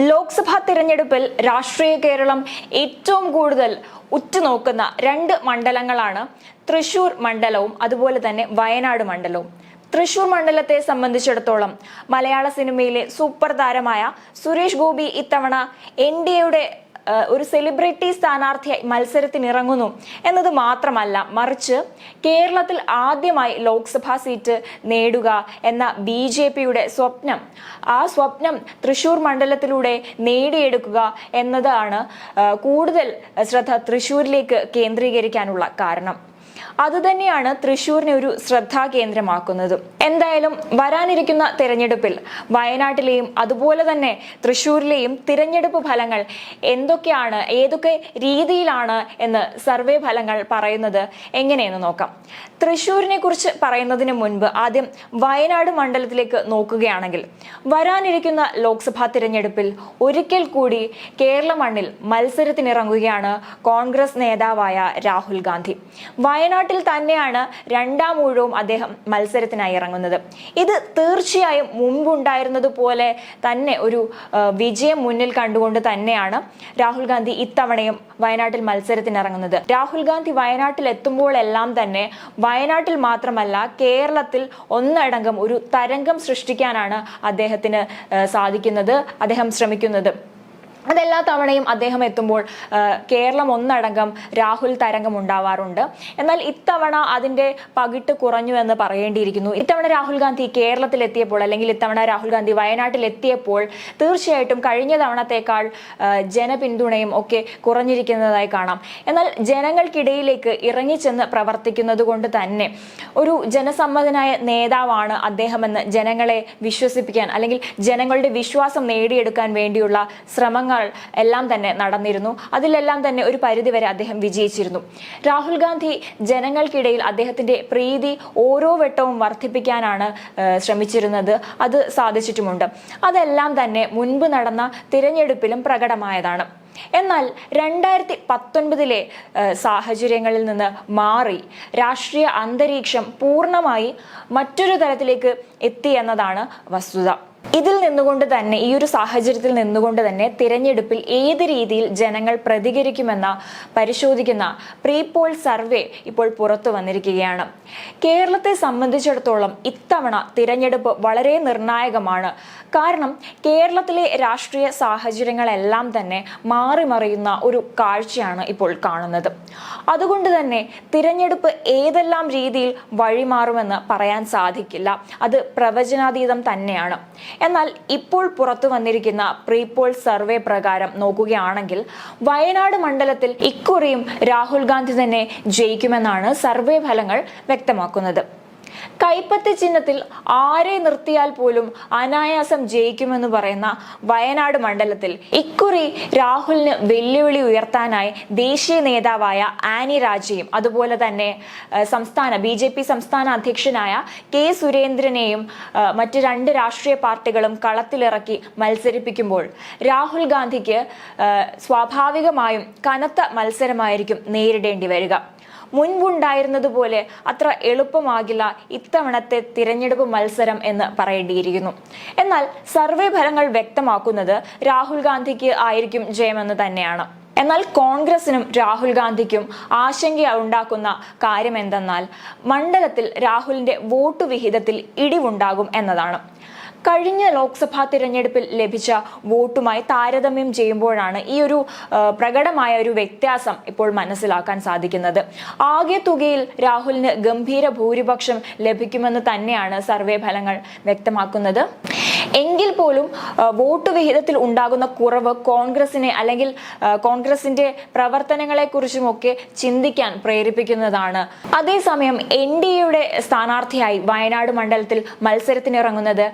ലോക്സഭാ തിരഞ്ഞെടുപ്പിൽ രാഷ്ട്രീയ കേരളം ഏറ്റവും കൂടുതൽ ഉറ്റുനോക്കുന്ന രണ്ട് മണ്ഡലങ്ങളാണ് തൃശൂർ മണ്ഡലവും അതുപോലെ തന്നെ വയനാട് മണ്ഡലവും. തൃശൂർ മണ്ഡലത്തെ സംബന്ധിച്ചിടത്തോളം മലയാള സിനിമയിലെ സൂപ്പർ താരമായ സുരേഷ് ഗോപി ഇത്തവണ എൻ ഡി എയുടെ ഒരു സെലിബ്രിറ്റി സ്ഥാനാർത്ഥിയായി മത്സരത്തിനിറങ്ങുന്നു എന്നത് മാത്രമല്ല മറിച്ച് കേരളത്തിൽ ആദ്യമായി ലോക്സഭാ സീറ്റ് നേടുക എന്ന ബി ജെ പിയുടെ സ്വപ്നം ആ സ്വപ്നം തൃശൂർ മണ്ഡലത്തിലൂടെ നേടിയെടുക്കുക എന്നതാണ് കൂടുതൽ ശ്രദ്ധ തൃശൂരിലേക്ക് കേന്ദ്രീകരിക്കാനുള്ള കാരണം. അതുതന്നെയാണ് തൃശൂരിനെ ഒരു ശ്രദ്ധാ കേന്ദ്രമാക്കുന്നത് എന്തായാലും വരാനിരിക്കുന്ന തിരഞ്ഞെടുപ്പിൽ വയനാട്ടിലെയും അതുപോലെ തന്നെ തൃശൂരിലെയും തിരഞ്ഞെടുപ്പ് ഫലങ്ങൾ എന്തൊക്കെയാണ് ഏതൊക്കെ രീതിയിലാണ് എന്ന് സർവേ ഫലങ്ങൾ പറയുന്നത് എങ്ങനെയെന്ന് നോക്കാം. തൃശൂരിനെ കുറിച്ച് പറയുന്നതിന് മുൻപ് ആദ്യം വയനാട് മണ്ഡലത്തിലേക്ക് നോക്കുകയാണെങ്കിൽ വരാനിരിക്കുന്ന ലോക്സഭാ തിരഞ്ഞെടുപ്പിൽ ഒരിക്കൽ കൂടി കേരള മണ്ണിൽ മത്സരത്തിനിറങ്ങുകയാണ് കോൺഗ്രസ് നേതാവായ രാഹുൽ ഗാന്ധി. വയനാട്ടിൽ തന്നെയാണ് രണ്ടാം ഊഴവും അദ്ദേഹം മത്സരത്തിനായി ഇറങ്ങുന്നത്. ഇത് തീർച്ചയായും മുമ്പുണ്ടായിരുന്നതുപോലെ തന്നെ ഒരു വിജയം മുന്നിൽ കണ്ടുകൊണ്ട് തന്നെയാണ് രാഹുൽ ഗാന്ധി ഇത്തവണയും വയനാട്ടിൽ മത്സരത്തിനിറങ്ങുന്നത്. രാഹുൽ ഗാന്ധി വയനാട്ടിൽ എത്തുമ്പോഴെല്ലാം തന്നെ വയനാട്ടിൽ മാത്രമല്ല കേരളത്തിൽ ഒന്നടങ്കം ഒരു തരംഗം സൃഷ്ടിക്കാനാണ് അദ്ദേഹത്തിന് സാധിക്കുന്നത് അദ്ദേഹം ശ്രമിക്കുന്നത്. അതെല്ലാ തവണയും അദ്ദേഹം എത്തുമ്പോൾ കേരളം ഒന്നടങ്കം രാഹുൽ തരംഗം ഉണ്ടാവാറുണ്ട്. എന്നാൽ ഇത്തവണ അതിന്റെ പകിട്ട് കുറഞ്ഞു എന്ന് പറയേണ്ടിയിരിക്കുന്നു. ഇത്തവണ രാഹുൽ ഗാന്ധി കേരളത്തിൽ എത്തിയപ്പോൾ അല്ലെങ്കിൽ ഇത്തവണ രാഹുൽ ഗാന്ധി വയനാട്ടിൽ എത്തിയപ്പോൾ തീർച്ചയായിട്ടും കഴിഞ്ഞ തവണത്തേക്കാൾ ജനപിന്തുണയും ഒക്കെ കുറഞ്ഞിരിക്കുന്നതായി കാണാം. എന്നാൽ ജനങ്ങൾക്കിടയിലേക്ക് ഇറങ്ങിച്ചെന്ന് പ്രവർത്തിക്കുന്നത് കൊണ്ട് തന്നെ ഒരു ജനസമ്മതനായ നേതാവാണ് അദ്ദേഹമെന്ന് ജനങ്ങളെ വിശ്വസിപ്പിക്കാൻ അല്ലെങ്കിൽ ജനങ്ങളുടെ വിശ്വാസം നേടിയെടുക്കാൻ വേണ്ടിയുള്ള ശ്രമങ്ങൾ എല്ലാം തന്നെ നടന്നിരുന്നു. അതിലെല്ലാം തന്നെ ഒരു പരിധിവരെ അദ്ദേഹം വിജയിച്ചിരുന്നു. രാഹുൽ ഗാന്ധി ജനങ്ങൾക്കിടയിൽ അദ്ദേഹത്തിന്റെ പ്രീതി ഓരോ വട്ടവും വർദ്ധിപ്പിക്കാനാണ് ശ്രമിച്ചിരുന്നത്. അത് സാധിച്ചിട്ടുമുണ്ട്. അതെല്ലാം തന്നെ മുൻപ് നടന്ന തിരഞ്ഞെടുപ്പിലും പ്രകടമായതാണ്. എന്നാൽ രണ്ടായിരത്തി പത്തൊൻപതിലെ സാഹചര്യങ്ങളിൽ നിന്ന് മാറി രാഷ്ട്രീയ അന്തരീക്ഷം പൂർണമായി മറ്റൊരു തരത്തിലേക്ക് എത്തി എന്നതാണ് വസ്തുത. ഇതിൽ നിന്നുകൊണ്ട് തന്നെ ഈ ഒരു സാഹചര്യത്തിൽ നിന്നുകൊണ്ട് തന്നെ തിരഞ്ഞെടുപ്പിൽ ഏത് രീതിയിൽ ജനങ്ങൾ പ്രതികരിക്കുമെന്ന പരിശോധിക്കുന്ന പ്രീ പോൾ സർവേ ഇപ്പോൾ പുറത്തു വന്നിരിക്കുകയാണ്. കേരളത്തെ സംബന്ധിച്ചിടത്തോളം ഇത്തവണ തിരഞ്ഞെടുപ്പ് വളരെ നിർണായകമാണ്. കാരണം കേരളത്തിലെ രാഷ്ട്രീയ സാഹചര്യങ്ങളെല്ലാം തന്നെ മാറി മറിയുന്ന ഒരു കാഴ്ചയാണ് ഇപ്പോൾ കാണുന്നത്. അതുകൊണ്ട് തന്നെ തിരഞ്ഞെടുപ്പ് ഏതെല്ലാം രീതിയിൽ വഴിമാറുമെന്ന് പറയാൻ സാധിക്കില്ല. അത് പ്രവചനാതീതം തന്നെയാണ്. എന്നാൽ ഇപ്പോൾ പുറത്തു വന്നിരിക്കുന്ന പ്രീപോൾ സർവേ പ്രകാരം നോക്കുകയാണെങ്കിൽ വയനാട് മണ്ഡലത്തിൽ ഇക്കുറിയും രാഹുൽ ഗാന്ധി തന്നെ ജയിക്കുമെന്നാണ് സർവേ ഫലങ്ങൾ വ്യക്തമാക്കുന്നത്. കൈപ്പത്തി ചിഹ്നത്തിൽ ആരെ നിർത്തിയാൽ പോലും അനായാസം ജയിക്കുമെന്ന് പറയുന്ന വയനാട് മണ്ഡലത്തിൽ ഇക്കുറി രാഹുലിന് വെല്ലുവിളി ഉയർത്താനായി ദേശീയ നേതാവായ ആനി രാജയും അതുപോലെ തന്നെ സംസ്ഥാന ബി ജെ പി സംസ്ഥാന അധ്യക്ഷനായ കെ സുരേന്ദ്രനെയും മറ്റ് രണ്ട് രാഷ്ട്രീയ പാർട്ടികളും കളത്തിലിറക്കി മത്സരിപ്പിക്കുമ്പോൾ രാഹുൽ ഗാന്ധിക്ക് സ്വാഭാവികമായും കനത്ത മത്സരമായിരിക്കും നേരിടേണ്ടി വരിക. മുൻപുണ്ടായിരുന്നതുപോലെ അത്ര എളുപ്പമാകില്ല ഇത്തവണത്തെ തിരഞ്ഞെടുപ്പ് മത്സരം എന്ന് പറയേണ്ടിയിരിക്കുന്നു. എന്നാൽ സർവേ ഫലങ്ങൾ വ്യക്തമാക്കുന്നത് രാഹുൽ ഗാന്ധിക്ക് ആയിരിക്കും ജയമെന്ന് തന്നെയാണ്. എന്നാൽ കോൺഗ്രസിനും രാഹുൽ ഗാന്ധിക്കും ആശങ്ക ഉണ്ടാക്കുന്ന കാര്യം എന്തെന്നാൽ മണ്ഡലത്തിൽ രാഹുലിന്റെ വോട്ട് വിഹിതത്തിൽ ഇടിവുണ്ടാകും എന്നതാണ്. കഴിഞ്ഞ ലോക്സഭാ തിരഞ്ഞെടുപ്പിൽ ലഭിച്ച വോട്ടുമായി താരതമ്യം ചെയ്യുമ്പോഴാണ് ഈ ഒരു പ്രകടമായ ഒരു വ്യത്യാസം ഇപ്പോൾ മനസ്സിലാക്കാൻ സാധിക്കുന്നത്. ആകെ തുകയിൽ രാഹുലിന് ഗംഭീര ഭൂരിപക്ഷം ലഭിക്കുമെന്ന് തന്നെയാണ് സർവേ ഫലങ്ങൾ വ്യക്തമാക്കുന്നത്. എങ്കിൽ പോലും വോട്ട് വിഹിതത്തിൽ ഉണ്ടാകുന്ന കുറവ് കോൺഗ്രസിനെ അല്ലെങ്കിൽ കോൺഗ്രസിന്റെ പ്രവർത്തനങ്ങളെ കുറിച്ചുമൊക്കെ ചിന്തിക്കാൻ പ്രേരിപ്പിക്കുന്നതാണ്. അതേസമയം എൻ ഡി എയുടെ സ്ഥാനാർത്ഥിയായി വയനാട് മണ്ഡലത്തിൽ മത്സരത്തിനിറങ്ങുന്നത്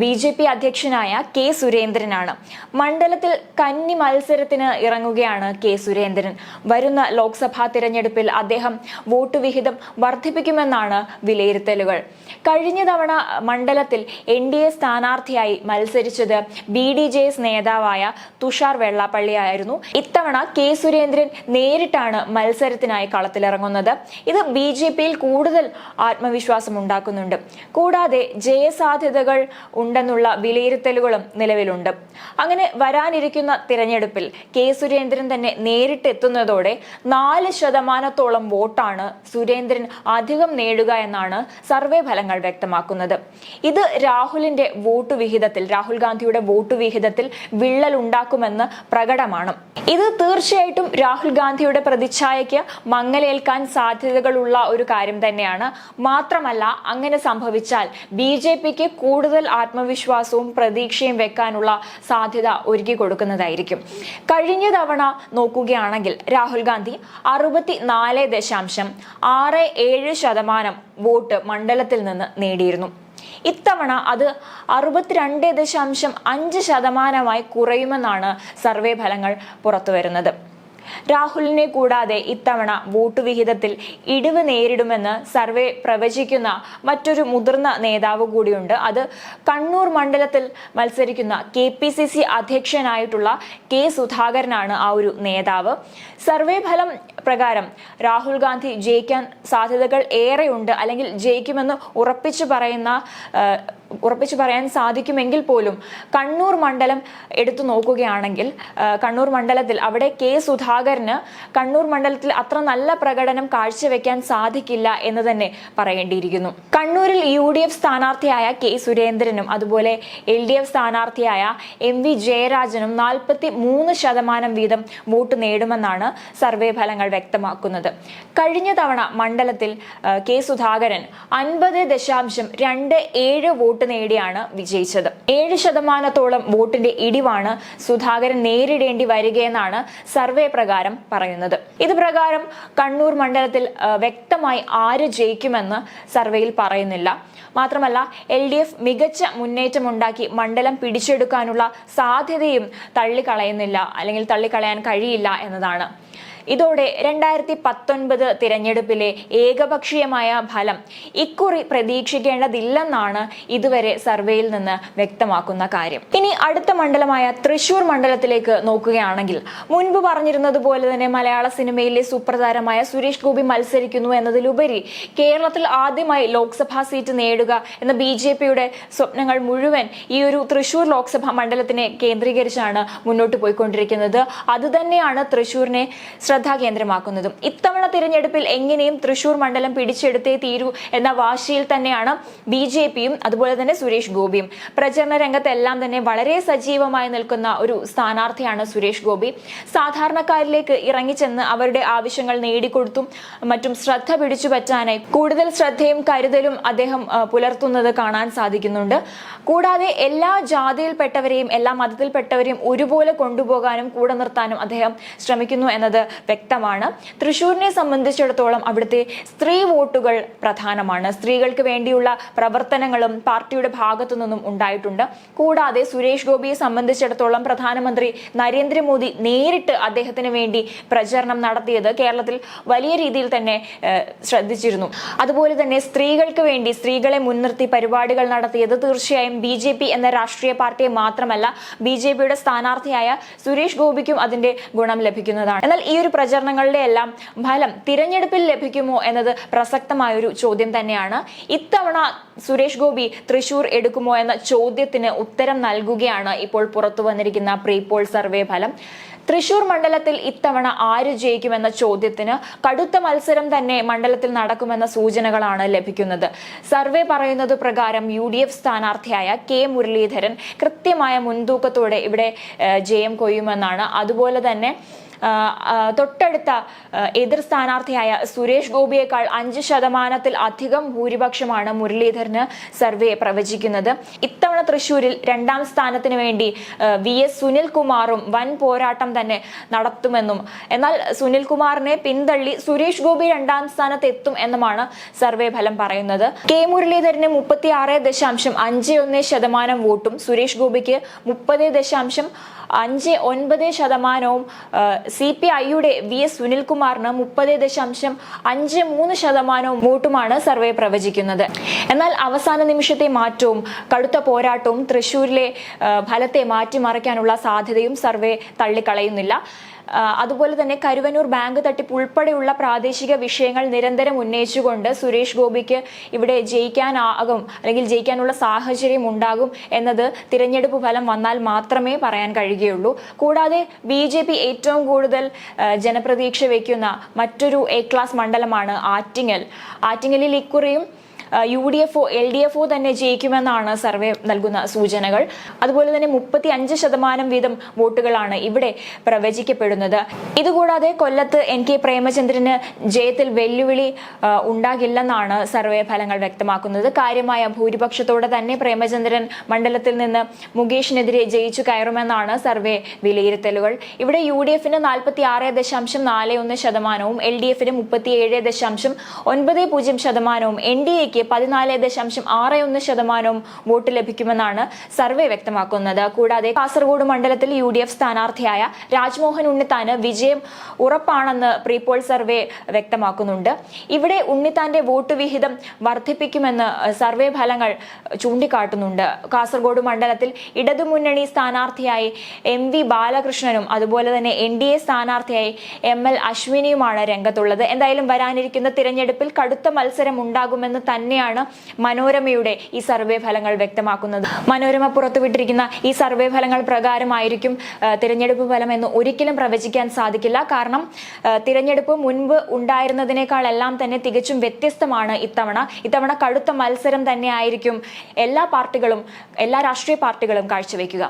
ബി ജെ പി അധ്യക്ഷനായ കെ സുരേന്ദ്രനാണ്. മണ്ഡലത്തിൽ കന്നി മത്സരത്തിന് ഇറങ്ങുകയാണ് കെ സുരേന്ദ്രൻ. വരുന്ന ലോക്സഭാ തിരഞ്ഞെടുപ്പിൽ അദ്ദേഹം വോട്ട് വിഹിതം വർദ്ധിപ്പിക്കുമെന്നാണ് വിലയിരുത്തലുകൾ. കഴിഞ്ഞ തവണ മണ്ഡലത്തിൽ എൻ ഡി എ സ്ഥാനാർത്ഥിയായി മത്സരിച്ചത് ബി ഡി ജെ എസ് നേതാവായ തുഷാർ വെള്ളാപ്പള്ളിയായിരുന്നു. ഇത്തവണ കെ സുരേന്ദ്രൻ നേരിട്ടാണ് മത്സരത്തിനായി കളത്തിലിറങ്ങുന്നത്. ഇത് ബി ജെ പിയിൽ കൂടുതൽ ആത്മവിശ്വാസം ഉണ്ടാക്കുന്നുണ്ട്. കൂടാതെ ജയസാധ്യതകൾ ഉണ്ടെന്നുള്ള വിലയിരുത്തലുകളും നിലവിലുണ്ട്. അങ്ങനെ വരാനിരിക്കുന്ന തിരഞ്ഞെടുപ്പിൽ കെ സുരേന്ദ്രൻ തന്നെ നേരിട്ടെത്തുന്നതോടെ നാല് ശതമാനത്തോളം വോട്ടാണ് സുരേന്ദ്രൻ അധികം നേടുക എന്നാണ് സർവേ ഫലങ്ങൾ വ്യക്തമാക്കുന്നത്. ഇത് രാഹുലിന്റെ വോട്ട് വിഹിതത്തിൽ രാഹുൽ ഗാന്ധിയുടെ വോട്ട് വിഹിതത്തിൽ വിള്ളൽ ഉണ്ടാക്കുമെന്ന് പ്രകടമാണ്. ഇത് തീർച്ചയായിട്ടും രാഹുൽ ഗാന്ധിയുടെ പ്രതിച്ഛായയ്ക്ക് മങ്ങലേൽക്കാൻ സാധ്യതകളുള്ള ഒരു കാര്യം തന്നെയാണ്. മാത്രമല്ല അങ്ങനെ സംഭവിച്ചാൽ ബി ജെ പിക്ക് കൂടുതൽ ആത്മവിശ്വാസവും പ്രതീക്ഷയും വെക്കാനുള്ള സാധ്യത ഒരുക്കി കൊടുക്കുന്നതായിരിക്കും. കഴിഞ്ഞ തവണ നോക്കുകയാണെങ്കിൽ രാഹുൽ ഗാന്ധി അറുപത്തി നാല് ദശാംശം ആറ് ഏഴ് ശതമാനം വോട്ട് മണ്ഡലത്തിൽ നിന്ന് നേടിയിരുന്നു. ഇത്തവണ അത് അറുപത്തിരണ്ട് ദശാംശം അഞ്ച് ശതമാനമായി കുറയുമെന്നാണ് സർവേ ഫലങ്ങൾ പുറത്തുവരുന്നത്. രാഹുലിനെ കൂടാതെ ഇത്തവണ വോട്ട് വിഹിതത്തിൽ ഇടിവ് നേരിടുമെന്ന് സർവേ പ്രവചിക്കുന്ന മറ്റൊരു മുതിർന്ന നേതാവ് കൂടിയുണ്ട്. അത് കണ്ണൂർ മണ്ഡലത്തിൽ മത്സരിക്കുന്ന കെ പി സി സി അധ്യക്ഷനായിട്ടുള്ള കെ സുധാകരനാണ് ആ ഒരു നേതാവ്. സർവേ ഫലം പ്രകാരം രാഹുൽ ഗാന്ധി ജയിക്കാൻ സാധ്യതകൾ ഏറെയുണ്ട്. അല്ലെങ്കിൽ ജയിക്കുമെന്ന് ഉറപ്പിച്ചു പറയുന്ന ഉറപ്പിച്ചു പറയാൻ സാധിക്കുമെങ്കിൽ പോലും കണ്ണൂർ മണ്ഡലം എടുത്തു നോക്കുകയാണെങ്കിൽ കണ്ണൂർ മണ്ഡലത്തിൽ അവിടെ കെ സുധാകരന് കണ്ണൂർ മണ്ഡലത്തിൽ അത്ര നല്ല പ്രകടനം കാഴ്ചവെക്കാൻ സാധിക്കില്ല എന്ന് തന്നെ പറയേണ്ടിയിരിക്കുന്നു. കണ്ണൂരിൽ യു ഡി എഫ് സ്ഥാനാർത്ഥിയായ കെ സുരേന്ദ്രനും അതുപോലെ എൽ ഡി എഫ് സ്ഥാനാർത്ഥിയായ എം വി ജയരാജനും നാൽപ്പത്തി മൂന്ന് ശതമാനം വീതം വോട്ട് നേടുമെന്നാണ് സർവേ ഫലങ്ങൾ വ്യക്തമാക്കുന്നത്. കഴിഞ്ഞ തവണ മണ്ഡലത്തിൽ കെ സുധാകരൻ അൻപത് ദശാംശം രണ്ട് ഏഴ് വോട്ട് നേടിയാണ് വിജയിച്ചത്. ഏഴ് ശതമാനത്തോളം വോട്ടിന്റെ ഇടിവാണ് സുധാകരൻ നേരിടേണ്ടി വരികയെന്നാണ് സർവേ പ്രകാരം പറയുന്നത്. ഇത് പ്രകാരം കണ്ണൂർ മണ്ഡലത്തിൽ വ്യക്തമായി ആര് ജയിക്കുമെന്ന് സർവേയിൽ പറയുന്നില്ല. മാത്രമല്ല എൽ ഡി എഫ് മികച്ച മുന്നേറ്റമുണ്ടാക്കി മണ്ഡലം പിടിച്ചെടുക്കാനുള്ള സാധ്യതയും തള്ളിക്കളയുന്നില്ല അല്ലെങ്കിൽ തള്ളിക്കളയാൻ കഴിയില്ല എന്നതാണ്. ഇതോടെ രണ്ടായിരത്തി പത്തൊൻപത് തിരഞ്ഞെടുപ്പിലെ ഏകപക്ഷീയമായ ഫലം ഇക്കുറി പ്രതീക്ഷിക്കേണ്ടതില്ലെന്നാണ് ഇതുവരെ സർവേയിൽ നിന്ന് വ്യക്തമാക്കുന്ന കാര്യം. ഇനി അടുത്ത മണ്ഡലമായ തൃശൂർ മണ്ഡലത്തിലേക്ക് നോക്കുകയാണെങ്കിൽ മുൻപ് പറഞ്ഞിരുന്നത് പോലെ തന്നെ മലയാള സിനിമയിലെ സുപ്രധാനമായ സുരേഷ് ഗോപി മത്സരിക്കുന്നു എന്നതിലുപരി കേരളത്തിൽ ആദ്യമായി ലോക്സഭാ സീറ്റ് നേടുക എന്ന ബി ജെ പിയുടെ സ്വപ്നങ്ങൾ മുഴുവൻ ഈ ഒരു തൃശൂർ ലോക്സഭാ മണ്ഡലത്തിനെ കേന്ദ്രീകരിച്ചാണ് മുന്നോട്ട് പോയിക്കൊണ്ടിരിക്കുന്നത്. അതുതന്നെയാണ് തൃശൂരിനെ ശ്രദ്ധാകേന്ദ്രമാക്കുന്നതും. ഇത്തവണ തിരഞ്ഞെടുപ്പിൽ എങ്ങനെയും തൃശൂർ മണ്ഡലം പിടിച്ചെടുത്തേ തീരൂ എന്ന വാശിയിൽ തന്നെയാണ് ബി ജെ പിയും അതുപോലെ തന്നെ സുരേഷ് ഗോപിയും. പ്രചരണ രംഗത്തെല്ലാം തന്നെ വളരെ സജീവമായി നിൽക്കുന്ന ഒരു സ്ഥാനാർത്ഥിയാണ് സുരേഷ് ഗോപി. സാധാരണക്കാരിലേക്ക് ഇറങ്ങിച്ചെന്ന് അവരുടെ ആവശ്യങ്ങൾ നേടിക്കൊടുത്തും മറ്റും ശ്രദ്ധ പിടിച്ചു പറ്റാനായി കൂടുതൽ ശ്രദ്ധയും കരുതലും അദ്ദേഹം പുലർത്തുന്നത് കാണാൻ സാധിക്കുന്നുണ്ട്. കൂടാതെ എല്ലാ ജാതിയിൽപ്പെട്ടവരെയും എല്ലാ മതത്തിൽപ്പെട്ടവരെയും ഒരുപോലെ കൊണ്ടുപോകാനും കൂടെ നിർത്താനും അദ്ദേഹം ശ്രമിക്കുന്നു എന്നത് വ്യക്തമാണ്. തൃശൂരിനെ സംബന്ധിച്ചിടത്തോളം അവിടുത്തെ സ്ത്രീ വോട്ടുകൾ പ്രധാനമാണ്. സ്ത്രീകൾക്ക് വേണ്ടിയുള്ള പ്രവർത്തനങ്ങളും പാർട്ടിയുടെ ഭാഗത്തു നിന്നും ഉണ്ടായിട്ടുണ്ട്. കൂടാതെ സുരേഷ് ഗോപിയെ സംബന്ധിച്ചിടത്തോളം പ്രധാനമന്ത്രി നരേന്ദ്രമോദി നേരിട്ട് അദ്ദേഹത്തിന് വേണ്ടി പ്രചരണം നടത്തിയത് കേരളത്തിൽ വലിയ രീതിയിൽ തന്നെ ശ്രദ്ധിച്ചിരുന്നു. അതുപോലെ തന്നെ സ്ത്രീകൾക്ക് വേണ്ടി സ്ത്രീകളെ മുൻനിർത്തി പരിപാടികൾ നടത്തിയത് തീർച്ചയായും ബി ജെ പി എന്ന രാഷ്ട്രീയ പാർട്ടിയെ മാത്രമല്ല ബി ജെ പിയുടെ സ്ഥാനാർത്ഥിയായ സുരേഷ് ഗോപിക്കും അതിന്റെ ഗുണം ലഭിക്കുന്നതാണ്. എന്നാൽ ഈ ഒരു പ്രചരണങ്ങളുടെ എല്ലാം ഫലം തിരഞ്ഞെടുപ്പിൽ ലഭിക്കുമോ എന്നത് പ്രസക്തമായൊരു ചോദ്യം തന്നെയാണ്. ഇത്തവണ സുരേഷ് ഗോപി തൃശൂർ എടുക്കുമോ എന്ന ചോദ്യത്തിന് ഉത്തരം നൽകുകയാണ് ഇപ്പോൾ പുറത്തു വന്നിരിക്കുന്ന പ്രീപോൾ സർവേ ഫലം. തൃശൂർ മണ്ഡലത്തിൽ ഇത്തവണ ആര് ജയിക്കുമെന്ന ചോദ്യത്തിന് കടുത്ത മത്സരം തന്നെ മണ്ഡലത്തിൽ നടക്കുമെന്ന സൂചനകളാണ് ലഭിക്കുന്നത്. സർവേ പറയുന്നത് പ്രകാരം യു ഡി എഫ് സ്ഥാനാർത്ഥിയായ കെ മുരളീധരൻ കൃത്യമായ മുൻതൂക്കത്തോടെ ഇവിടെ ജയം കൊയ്യുമെന്നാണ്. അതുപോലെ തന്നെ തൊട്ടടുത്ത എതിർ സ്ഥാനാർത്ഥിയായ സുരേഷ് ഗോപിയേക്കാൾ അഞ്ച് ശതമാനത്തിൽ അധികം ഭൂരിപക്ഷമാണ് മുരളീധരന് സർവേ പ്രവചിക്കുന്നത്. ഇത്തവണ തൃശൂരിൽ രണ്ടാം സ്ഥാനത്തിന് വേണ്ടി വി. എസ്. സുനിൽകുമാറും വൻ പോരാട്ടം തന്നെ നടത്തുമെന്നും എന്നാൽ സുനിൽകുമാറിനെ പിന്തള്ളി സുരേഷ് ഗോപി രണ്ടാം സ്ഥാനത്ത് എത്തും എന്നുമാണ് സർവേ ഫലം പറയുന്നത്. കെ. മുരളീധരന് മുപ്പത്തി ആറ് ദശാംശം അഞ്ച് ഒന്ന് ശതമാനം വോട്ടും സുരേഷ് ഗോപിക്ക് മുപ്പത് ദശാംശം അഞ്ച് ഒൻപത് ശതമാനവും സി. പി. ഐയുടെ വി. എസ്. സുനിൽകുമാറിന് മുപ്പത് ദശാംശം അഞ്ച് മൂന്ന് ശതമാനവും വോട്ടുമാണ് സർവേ പ്രവചിക്കുന്നത്. എന്നാൽ അവസാന നിമിഷത്തെ മാറ്റവും കടുത്ത പോരാട്ടവും തൃശൂരിലെ ഫലത്തെ മാറ്റിമറിക്കാനുള്ള സാധ്യതയും സർവേ തള്ളിക്കളയുന്നില്ല. അതുപോലെ തന്നെ കരുവനൂർ ബാങ്ക് തട്ടിപ്പ് ഉൾപ്പെടെയുള്ള പ്രാദേശിക വിഷയങ്ങൾ നിരന്തരം ഉന്നയിച്ചുകൊണ്ട് സുരേഷ് ഗോപിക്ക് ഇവിടെ ജയിക്കാനാകും അല്ലെങ്കിൽ ജയിക്കാനുള്ള സാഹചര്യം ഉണ്ടാകും എന്നത് തിരഞ്ഞെടുപ്പ് ഫലം വന്നാൽ മാത്രമേ പറയാൻ കഴിയുകയുള്ളൂ. കൂടാതെ ബി ഏറ്റവും കൂടുതൽ ജനപ്രതീക്ഷ വയ്ക്കുന്ന മറ്റൊരു എ ക്ലാസ് മണ്ഡലമാണ് ആറ്റിങ്ങൽ. ആറ്റിങ്ങലിൽ ഇക്കുറിയും U D F L D F തന്നെ ജയിക്കുമെന്നാണ് സർവേ നൽകുന്ന സൂചനകൾ. അതുപോലെ തന്നെ മുപ്പത്തി അഞ്ച് ശതമാനം വീതം വോട്ടുകളാണ് ഇവിടെ പ്രവചിക്കപ്പെടുന്നത്. ഇതുകൂടാതെ കൊല്ലത്ത് എൻ കെ പ്രേമചന്ദ്രന് ജയത്തിൽ വെല്ലുവിളി ഉണ്ടാകില്ലെന്നാണ് സർവേ ഫലങ്ങൾ വ്യക്തമാക്കുന്നത്. കാര്യമായ ഭൂരിപക്ഷത്തോടെ തന്നെ പ്രേമചന്ദ്രൻ മണ്ഡലത്തിൽ നിന്ന് മുകേഷിനെതിരെ ജയിച്ചു കയറുമെന്നാണ് സർവേ വിലയിരുത്തലുകൾ. ഇവിടെ യു ഡി എഫിന് നാൽപ്പത്തി ആറ് ദശാംശം നാല് ഒന്ന് ശതമാനവും എൽ ഡി എഫിന് മുപ്പത്തിയേഴ് ദശാംശം ഒൻപത് പൂജ്യം ശതമാനവും എൻ ഡി എക്ക് പതിനാല് ദശാംശം ആറ് ഒന്ന് ശതമാനവും വോട്ട് ലഭിക്കുമെന്നാണ് സർവേ വ്യക്തമാക്കുന്നത്. കൂടാതെ കാസർഗോഡ് മണ്ഡലത്തിൽ യു ഡി എഫ് സ്ഥാനാർത്ഥിയായ രാജ്മോഹൻ ഉണ്ണിത്താന് വിജയം ഉറപ്പാണെന്ന് പ്രീപോൾ സർവേ വ്യക്തമാക്കുന്നുണ്ട്. ഇവിടെ ഉണ്ണിത്താന്റെ വോട്ട് വിഹിതം വർദ്ധിപ്പിക്കുമെന്ന് സർവേ ഫലങ്ങൾ ചൂണ്ടിക്കാട്ടുന്നുണ്ട്. കാസർഗോഡ് മണ്ഡലത്തിൽ ഇടതുമുന്നണി സ്ഥാനാർത്ഥിയായി എം വി ബാലകൃഷ്ണനും അതുപോലെ തന്നെ എൻ ഡി എ സ്ഥാനാർത്ഥിയായി എം എൽ അശ്വിനിയുമാണ് രംഗത്തുള്ളത്. എന്തായാലും വരാനിരിക്കുന്ന തിരഞ്ഞെടുപ്പിൽ കടുത്ത മത്സരം ഉണ്ടാകുമെന്ന് തന്നെയാണ് മനോരമയുടെ ഈ സർവേ ഫലങ്ങൾ വ്യക്തമാക്കുന്നത്. മനോരമ പുറത്തുവിട്ടിരിക്കുന്ന ഈ സർവേ ഫലങ്ങൾ പ്രകാരമായിരിക്കും തിരഞ്ഞെടുപ്പ് ഫലം എന്ന് ഒരിക്കലും പ്രവചിക്കാൻ സാധിക്കില്ല. കാരണം തിരഞ്ഞെടുപ്പ് മുൻപ് ഉണ്ടായിരുന്നതിനേക്കാൾ എല്ലാം തന്നെ തികച്ചും വ്യത്യസ്തമാണ് ഇത്തവണ. ഇത്തവണ കടുത്ത മത്സരം തന്നെയായിരിക്കും എല്ലാ പാർട്ടികളും എല്ലാ രാഷ്ട്രീയ പാർട്ടികളും കാഴ്ചവെക്കുക.